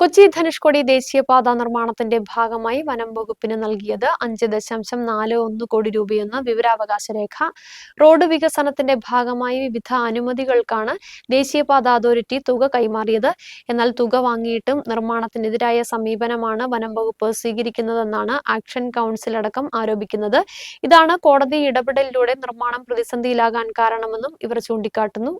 കൊച്ചി ധനുഷ്കോടി ദേശീയപാത നിർമ്മാണത്തിന്റെ ഭാഗമായി വനം വകുപ്പിന് നൽകിയത് അഞ്ച് ദശാംശം നാല് ഒന്ന് കോടി രൂപയെന്ന വിവരാവകാശ രേഖ. റോഡ് വികസനത്തിന്റെ ഭാഗമായി വിവിധ അനുമതികൾക്കാണ് ദേശീയപാത അതോറിറ്റി തുക കൈമാറിയത്. എന്നാൽ തുക വാങ്ങിയിട്ടും നിർമ്മാണത്തിനെതിരായ സമീപനമാണ് വനം വകുപ്പ് സ്വീകരിക്കുന്നതെന്നാണ് ആക്ഷൻ കൗൺസിൽ അടക്കം ആരോപിക്കുന്നത്. ഇതാണ് കോടതി ഇടപെടലിലൂടെ നിർമ്മാണം പ്രതിസന്ധിയിലാകാൻ കാരണമെന്നും ഇവർ ചൂണ്ടിക്കാട്ടുന്നു.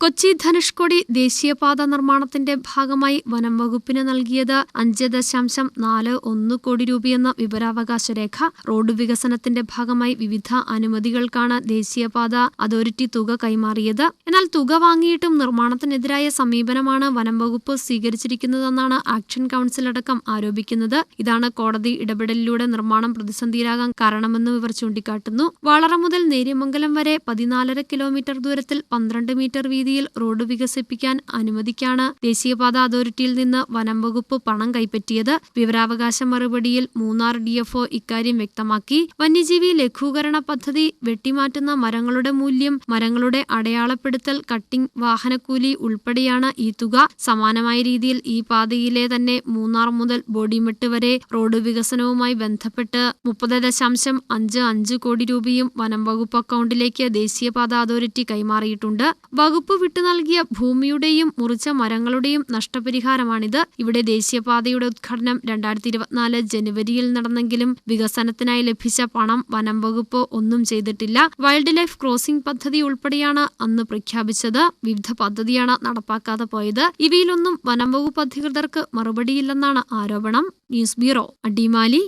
കൊച്ചി ധനുഷ്കോടി ദേശീയപാത നിർമ്മാണത്തിന്റെ ഭാഗമായി വനം വകുപ്പിന് നൽകിയത് അഞ്ച് ദശാംശം നാല് ഒന്ന് കോടി രൂപയെന്ന വിവരാവകാശ രേഖ. റോഡ് വികസനത്തിന്റെ ഭാഗമായി വിവിധ അനുമതികൾക്കാണ് ദേശീയപാത അതോറിറ്റി തുക കൈമാറിയത്. എന്നാൽ തുക വാങ്ങിയിട്ടും നിർമ്മാണത്തിനെതിരായ സമീപനമാണ് വനം വകുപ്പ് സ്വീകരിച്ചിരിക്കുന്നതെന്നാണ് ആക്ഷൻ കൗൺസിൽ അടക്കം ആരോപിക്കുന്നത്. ഇതാണ് കോടതി ഇടപെടലിലൂടെ നിർമ്മാണം പ്രതിസന്ധിയിലാകാൻ കാരണമെന്ന് ഇവർ ചൂണ്ടിക്കാട്ടുന്നു. വളറ മുതൽ നേര്യമംഗലം വരെ പതിനാലര കിലോമീറ്റർ ദൂരത്തിൽ പന്ത്രണ്ട് മീറ്റർ വീതിയിൽ റോഡ് വികസിപ്പിക്കാൻ അനുമതിക്കാണ് ദേശീയപാത അതോറിറ്റിയിൽ നിന്ന് വനം വകുപ്പ് പണം കൈപ്പറ്റിയത്. വിവരാവകാശ മറുപടിയിൽ മൂന്നാർ ഡിഎഫ്ഒ ഇക്കാര്യം വ്യക്തമാക്കി. വന്യജീവി ലഘൂകരണ പദ്ധതി വെട്ടിമാറ്റുന്ന മരങ്ങളുടെ മൂല്യം മരങ്ങളുടെ അടയാളപ്പെടുത്തൽ കട്ടിംഗ് വാഹനക്കൂലി ഉൾപ്പെടെയാണ് ഈ തുക. സമാനമായ രീതിയിൽ ഈ പാതയിലെ തന്നെ മൂന്നാർ മുതൽ ബോഡിമെട്ട് വരെ റോഡ് വികസനവുമായി ബന്ധപ്പെട്ട് മുപ്പത് ദശാംശം അഞ്ച് അഞ്ച് കോടി രൂപയും വനം വകുപ്പ് അക്കൗണ്ടിലേക്ക് ദേശീയപാത അതോറിറ്റി കൈമാറിയിട്ടുണ്ട്. വകുപ്പ് വിട്ടു നൽകിയ ഭൂമിയുടെയും മുറിച്ച മരങ്ങളുടെയും നഷ്ടപരിഹാരമാണിത്. ഇവിടെ ദേശീയപാതയുടെ ഉദ്ഘാടനം രണ്ടായിരത്തി ഇരുപത്തിനാല് ജനുവരിയിൽ നടന്നെങ്കിലും വികസനത്തിനായി ലഭിച്ച പണം വനം വകുപ്പ് ഒന്നും ചെയ്തിട്ടില്ല. വൈൽഡ് ലൈഫ് ക്രോസിംഗ് പദ്ധതി ഉൾപ്പെടെയാണ് അന്ന് പ്രഖ്യാപിച്ചത്. വിവിധ പദ്ധതിയാണ് നടപ്പാക്കാതെ പോയത്. ഇവയിലൊന്നും വനം വകുപ്പ് അധികൃതർക്ക് മറുപടിയില്ലെന്നാണ് ആരോപണം. News bureau Adimali.